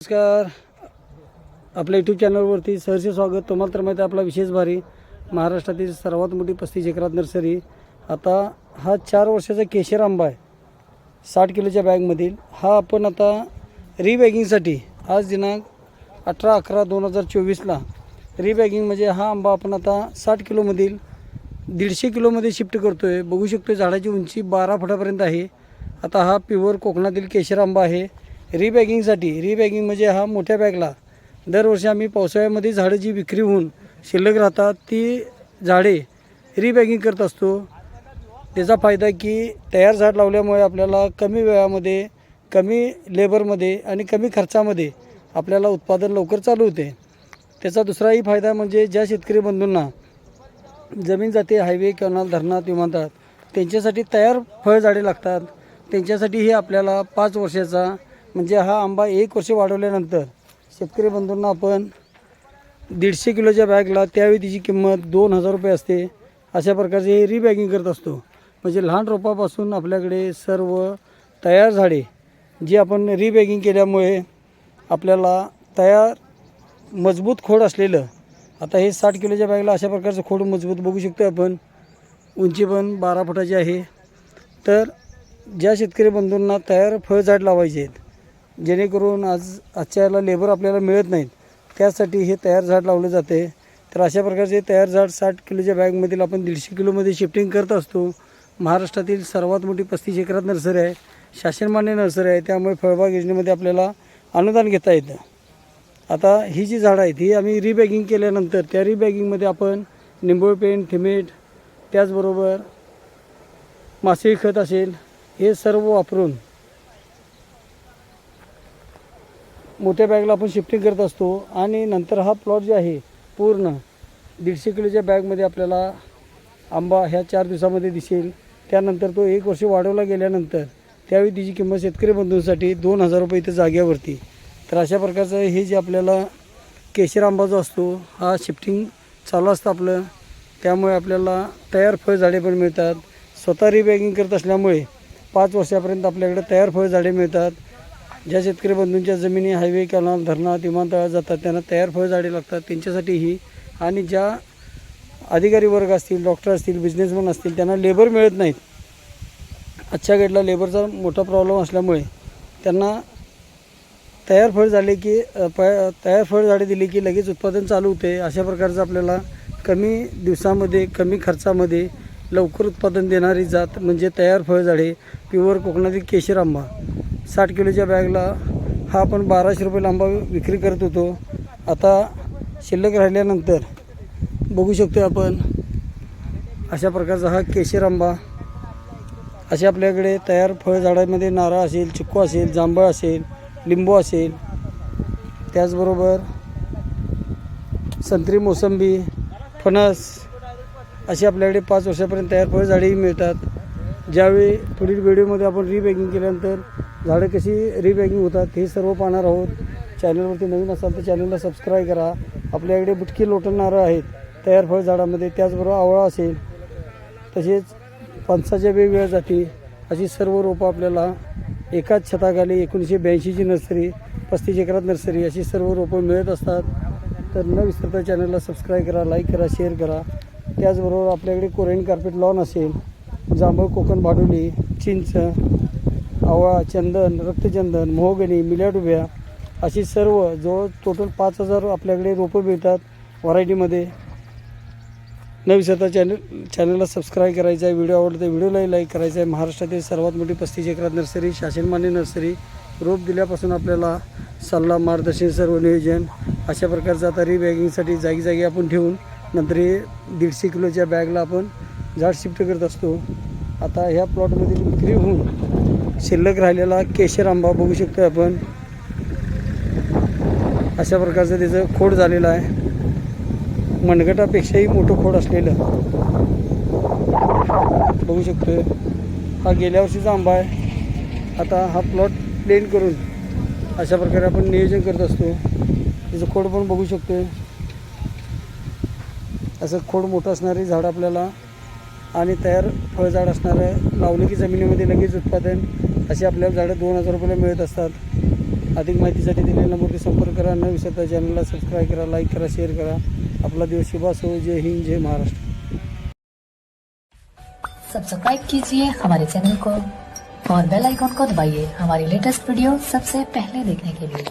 नमस्कार. आपल्या यूट्यूब चॅनलवरती सहर्ष स्वागत. तुम्हाला तर माहिती आहे आपला विशेष भारी. महाराष्ट्रातील सर्वात मोठी पस्तीस एकरात नर्सरी. आता हा चार वर्षाचा केशर आंबा आहे. साठ किलोच्या बॅगमधील हा आपण आता रिबॅगिंगसाठी आज दिनांक अठरा अकरा दोन हजार चोवीसला रिबॅगिंग म्हणजे हा आंबा आपण आता साठ किलोमधील दीडशे किलोमध्ये शिफ्ट करतो आहे बघू शकतो झाडाची उंची बारा फुटापर्यंत आहे. आता हा प्युअर कोकणातील केशर आंबा आहे. रिबॅगिंगसाठी रिबॅगिंग म्हणजे हा मोठ्या बॅगला दरवर्षी आम्ही पावसाळ्यामध्ये झाडं जी विक्री होऊन शिल्लक राहतात ती झाडे रिबॅगिंग करत असतो. त्याचा फायदा की तयार झाड लावल्यामुळे आपल्याला कमी वेळामध्ये कमी लेबरमध्ये आणि कमी खर्चामध्ये आपल्याला उत्पादन लवकर चालू होते. त्याचा दुसराही फायदा म्हणजे ज्या शेतकरी बंधूंना जमीन जाते हायवे कॅनॉल धरणात विमानतळात त्यांच्यासाठी तयार फळझाडे लागतात. त्यांच्यासाठी हे आपल्याला पाच वर्षाचा म्हणजे हा आंबा एक वर्ष वाढवल्यानंतर शेतकरी बंधूंना आपण दीडशे किलोच्या बॅगला त्यावेळी तिची किंमत दोन हजार रुपये असते. अशा प्रकारचे हे रिबॅगिंग करत असतो. म्हणजे लहान रोपापासून आपल्याकडे सर्व तयार झाडे जी आपण रिबॅगिंग केल्यामुळे आपल्याला तयार मजबूत खोड असलेलं आता हे साठ किलोच्या बॅगला अशा प्रकारचं खोड मजबूत बघू शकतो आपण. उंची पण बारा फुटाची आहे. तर ज्या शेतकरी बंधूंना तयार फळझाड लावायचे आहेत जेणेकरून आज आजच्या याला लेबर आपल्याला मिळत नाहीत. त्यासाठी हे तयार झाड लावलं जाते. तर अशा प्रकारचे तयार झाड साठ किलोच्या बॅगमधील आपण दीडशे किलोमध्ये शिफ्टिंग करत असतो. महाराष्ट्रातील सर्वात मोठी पस्तीस एकरात नर्सरी आहे. शासनमान्य नर्सरी आहे. त्यामुळे फळबाग योजनेमध्ये आपल्याला अनुदान घेता येतं. आता ही जी झाडं आहेत ही आम्ही रिबॅगिंग केल्यानंतर त्या रिबॅगिंगमध्ये आपण निंबोळ पेंट थिमेट त्याचबरोबर मासे खत असेल हे सर्व वापरून मोठ्या बॅगला आपण शिफ्टिंग करत असतो. आणि नंतर हा प्लॉट जे आहे पूर्ण दीडशे किलोच्या बॅगमध्ये आपल्याला आंबा ह्या चार दिवसामध्ये दिसेल. त्यानंतर तो एक वर्ष वाढवला गेल्यानंतर त्यावेळी तिची किंमत शेतकरी बंधूंसाठी दोन हजार रुपये इथं जाग्यावरती. तर अशा प्रकारचं हे जे आपल्याला केशर आंबा जो असतो हा शिफ्टिंग चालू असतं आपलं. त्यामुळे आपल्याला तयार फळझाडे पण मिळतात. स्वतः रिबॅगिंग करत असल्यामुळे पाच वर्षापर्यंत आपल्याकडे तयार फळझाडे मिळतात. ज्या शेतकरी बंधूंच्या जमिनी हायवे कॅनॉल धरणात विमानतळात जातात त्यांना तयार फळझाडे लागतात. त्यांच्यासाठीही आणि ज्या अधिकारी वर्ग असतील डॉक्टर असतील बिझनेसमॅन असतील त्यांना लेबर मिळत नाहीत. आजच्या गेटला लेबरचा मोठा प्रॉब्लेम असल्यामुळे त्यांना तयार फळ झाले की प तयार फळ झाडे दिली की लगेच उत्पादन चालू होते. अशा प्रकारचं आपल्याला कमी दिवसामध्ये कमी खर्चामध्ये लवकर उत्पादन देणारी जात म्हणजे तयार फळझाडे प्युअर कोकणातील केशर आंबा. साठ किलोच्या बॅगला हा आपण बाराशे रुपये लांबा विक्री करत होतो. आता शिल्लक राहिल्यानंतर बघू शकतो आपण अशा प्रकारचा हा केशर आंबा. असे आपल्याकडे तयार फळझाडामध्ये नारळ असेल चिक्कू असेल जांभळ असेल लिंबू असेल. त्याचबरोबर संत्री मोसंबी फणस अशी आपल्याकडे पाच वर्षापर्यंत तयार फळझाडेही मिळतात. ज्यावेळी पुढील व्हिडिओमध्ये आपण रिबॅगिंग केल्यानंतर झाडं कशी रिबॅगिंग होतात हे सर्व पाहणार आहोत. चॅनलवरती नवीन असाल तर चॅनलला सबस्क्राईब करा. आपल्याकडे बुटकी लोटणारं आहेत. तयार फळझाडामध्ये त्याचबरोबर आवळा असेल. तसेच फणसाच्या वेगवेगळ्या जाती अशी सर्व रोपं आपल्याला एकाच छताखाली एकोणीसशे ब्याऐंशीची नर्सरी पस्तीस एकरात नर्सरी अशी सर्व रोपं मिळत असतात. तर न विसरता चॅनलला सबस्क्राईब करा लाईक करा शेअर करा. त्याचबरोबर आपल्याकडे कोरियन कार्पेट लॉन असेल. जांभळ कोकण भाडोली चिंच आवळा चंदन रक्तचंदन मोहगणी मिल्याडुब्या अशी सर्व जवळ टोटल पाच हजार आपल्याकडे रोपं मिळतात व्हरायटीमध्ये. नवी स्वतः चॅनल चॅनलला सबस्क्राईब करायचं आहे. व्हिडिओ आवडतो व्हिडिओलाही लाईक करायचं आहे. महाराष्ट्रातील सर्वात मोठी पस्तीस एकरात नर्सरी शासनमान्य नर्सरी रोप दिल्यापासून आपल्याला सल्ला मार्गदर्शन सर्व नियोजन अशा प्रकारचं आता रिबॅगिंगसाठी जागी जागी आपण ठेवून नंतर हे दीडशे किलोच्या बॅगला आपण झाड शिफ्ट करत असतो. आता ह्या प्लॉटमधील विक्री होऊन शिल्लक राहिलेला केशर आंबा बघू शकतो आपण. अशा प्रकारचं त्याचं खोड झालेलं आहे. मनगटापेक्षाही मोठं खोड असलेलं. बघू शकतो हा गेल्या वर्षीचा आंबा आहे. आता हा प्लॉट प्लेन करून अशा प्रकारे आपण नियोजन करत असतो. त्याचं खोड पण बघू शकतो असं खोड मोठं असणारी झाड आपल्याला आणि तयार फळझाड असणारं लावलं की जमिनीमध्ये लगेच उत्पादन अशी आपल्याला झाडं दोन हजार रुपयाला मिळत असतात. अधिक माहितीसाठी दिलेल्या नंबरवरती संपर्क करा न विसरता चॅनलला सबस्क्राईब करा लाईक करा शेअर करा. आपला दिवस शुभ असो. जय हिंद जय महाराष्ट्र. सब्सक्राइब कीजिए हमारे चैनल को और बेल आइकॉन को दबाइए हमारी लेटेस्ट वीडियो सबसे पहले देखने के लिए।